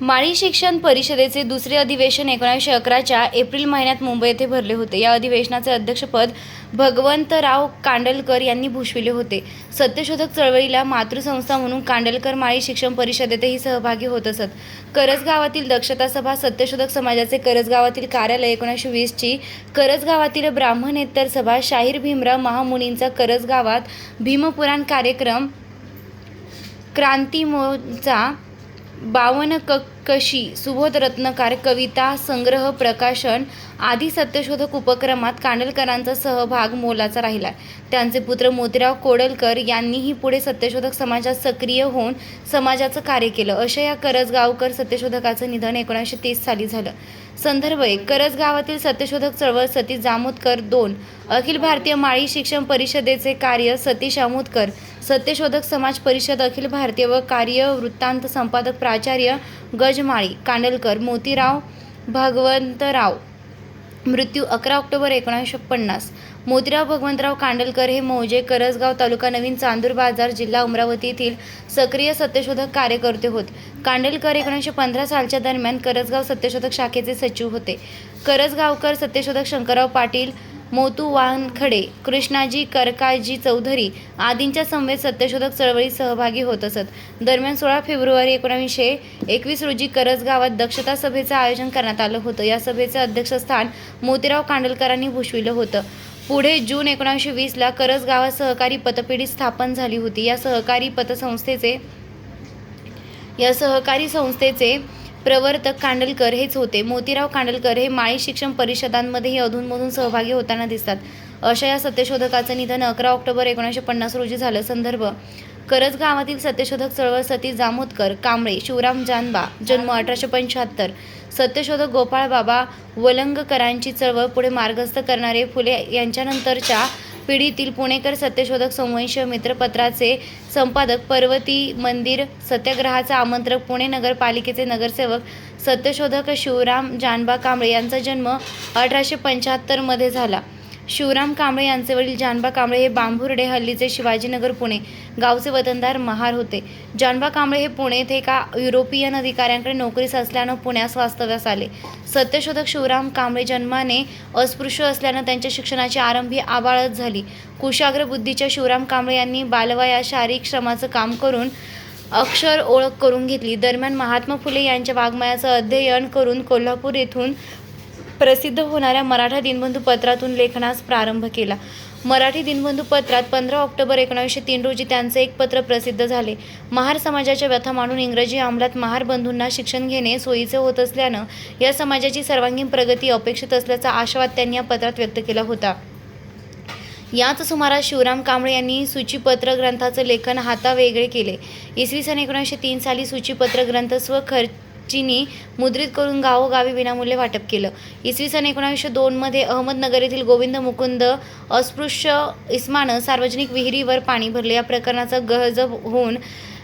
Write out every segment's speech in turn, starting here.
माळी शिक्षण परिषदेचे दुसरे अधिवेशन एकोणीसशे अकराच्या एप्रिल महिन्यात मुंबई येथे भरले होते. या अधिवेशनाचे अध्यक्षपद भगवंतराव कांडलकर यांनी भूषविले होते. सत्यशोधक चळवळीला मातृसंस्था म्हणून कांडलकर माळी शिक्षण परिषदेतही सहभागी होत असत. करजगावातील दक्षता सभा सत्यशोधक समाजाचे करजगावातील कार्यालय एकोणीसशे वीसची करजगावातील ब्राह्मणेतर सभा शाहीर भीमराव महामुनींचा करजगावात भीमपुराण कार्यक्रम क्रांतिमोचा बावन क कशी सुबोध रत्नकार कविता संग्रह प्रकाशन आदी सत्यशोधक उपक्रमात कांडलकरांचा सहभाग मोलाचा राहिला. त्यांचे पुत्र मोतीराव कोडलकर यांनीही पुढे सत्यशोधक समाजात सक्रिय होऊन समाजाचं कार्य केलं. अशा या करजगावकर सत्यशोधकाचं निधन एकोणीसशे तीस साली झालं. संदर्भ एक. करजगावातील सत्यशोधक चळवळ सतीश जामोदकर दोन. अखिल भारतीय माळी शिक्षण परिषदेचे कार्य सतीश आमोदकर सत्यशोधक समाज परिषद अखिल भारतीय व कार्य वृत्तांत संपादक प्राचार्य गजमाळी कांडलकर मोतीराव भगवंतराव. मृत्यू अकरा ऑक्टोबर एकोणीसशे पन्नास. मोतीराव भगवंतराव कांडलकर हे मौजे करसगाव तालुका नवीन चांदूर बाजार जिल्हा अमरावती येथील सक्रिय सत्यशोधक कार्यकर्ते होत. कांडलकर एकोणीसशे पंधरा सालच्या दरम्यान करसगाव सत्यशोधक शाखेचे सचिव होते. करसगावकर सत्यशोधक शंकरराव पाटील मोतू वानखडे कृष्णाजी करकाजी चौधरी आदींच्या समवेत सत्यशोधक चळवळीत सहभागी होत असत. दरम्यान सोळा फेब्रुवारी एकोणीसशे एकवीस रोजी करजगावात दक्षता सभेचं आयोजन करण्यात आलं होतं. या सभेचं अध्यक्षस्थान मोतीराव कांडलकरांनी भूषविलं होतं. पुढे जून एकोणीसशे वीसला करजगावात सहकारी पतपेढी स्थापन झाली होती. या सहकारी पतसंस्थेचे या सहकारी संस्थेचे प्रवर्तक कांडलकर हेच होते. मोतीराव कांडलकर हे माळी शिक्षण परिषदांमध्येही अधूनमधून सहभागी होताना दिसतात. अशा या सत्यशोधकाचं निधन अकरा ऑक्टोबर एकोणीसशे पन्नास रोजी झालं. संदर्भ करज गावातील सत्यशोधक चळवळ सती जामोदकर कांबळे शिवराम जानबा जन्म अठराशे पंच्याहत्तर. सत्यशोधक गोपाळ बाबा वलंगकरांची चळवळ पुढे मार्गस्थ करणारे फुले यांच्यानंतरच्या पिढीतील पुणेकर सत्यशोधक संवंश मित्रपत्राचे संपादक पर्वती मंदिर सत्याग्रहाचा आमंत्रक पुणे नगरपालिकेचे नगरसेवक सत्यशोधक शिवराम जानबा कांबळे यांचा जन्म अठराशे पंच्याहत्तरमध्ये झाला. शिवराम कांबळे यांचे वडील जानबा कांबळे हे बांभुर्डे हल्लीचे शिवाजीनगर पुणे गावचे वतनदार महार होते. जानबा कांबळे हे पुणे येथे एका युरोपियन अधिकाऱ्यांकडे नोकरीस असल्यानं पुण्यास वास्तव्यास आले. सत्यशोधक शिवराम कांबळे जन्माने अस्पृश्य असल्यानं त्यांच्या शिक्षणाची आरंभी आबाळच झाली. कुशाग्र बुद्धीच्या शिवराम कांबळे यांनी बालवयात शारीरिक श्रमाचं काम करून अक्षर ओळख करून घेतली. दरम्यान महात्मा फुले यांच्या वाङ्मयाचं अध्ययन करून कोल्हापूर येथून प्रसिद्ध होणाऱ्या मराठा दिनबंधू पत्रातून लेखनास प्रारंभ केला. मराठी दिनबंधू पत्रात पंधरा ऑक्टोबर एकोणीसशे तीन रोजी त्यांचे एक पत्र प्रसिद्ध झाले. महार समाजाच्या व्यथा मांडून इंग्रजी अंमलात महार बंधूंना शिक्षण घेणे सोयीचे होत असल्यानं या समाजाची सर्वांगीण प्रगती अपेक्षित असल्याचा आशावाद त्यांनी या पत्रात व्यक्त केला होता. याच सुमारास शिवराम कांबळे यांनी सूचीपत्र ग्रंथाचं लेखन हातावेगळे केले. इसवी सन एकोणीसशे तीन साली सूचीपत्र ग्रंथ चीनी मुद्रित करून गावोगावी विनामूल्य वाटप केलं. इसवी सन एकोणावीसशे दोनमध्ये अहमदनगर येथील गोविंद मुकुंद अस्पृश्य इस्मानं सार्वजनिक विहिरीवर पाणी भरले. या प्रकरणाचा गहजब होऊन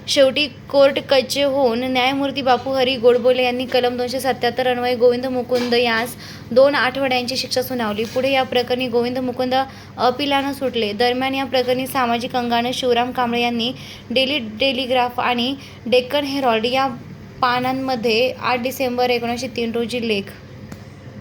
शेवटी कोर्ट कच्चे होऊन न्यायमूर्ती बापू हरी गोडबोले यांनी कलम दोनशे सत्याहत्तर अन्वये गोविंद मुकुंद यास दोन आठवड्यांची शिक्षा सुनावली. पुढे या प्रकरणी गोविंद मुकुंद अपिलानं सुटले. दरम्यान या प्रकरणी सामाजिक अंगानं शिवराम कांबळे यांनी डेली टेलिग्राफ आणि डेक्कन हेरॉल्ड या पानांमध्ये आठ डिसेंबर एकोणीसशे तीन रोजी लेख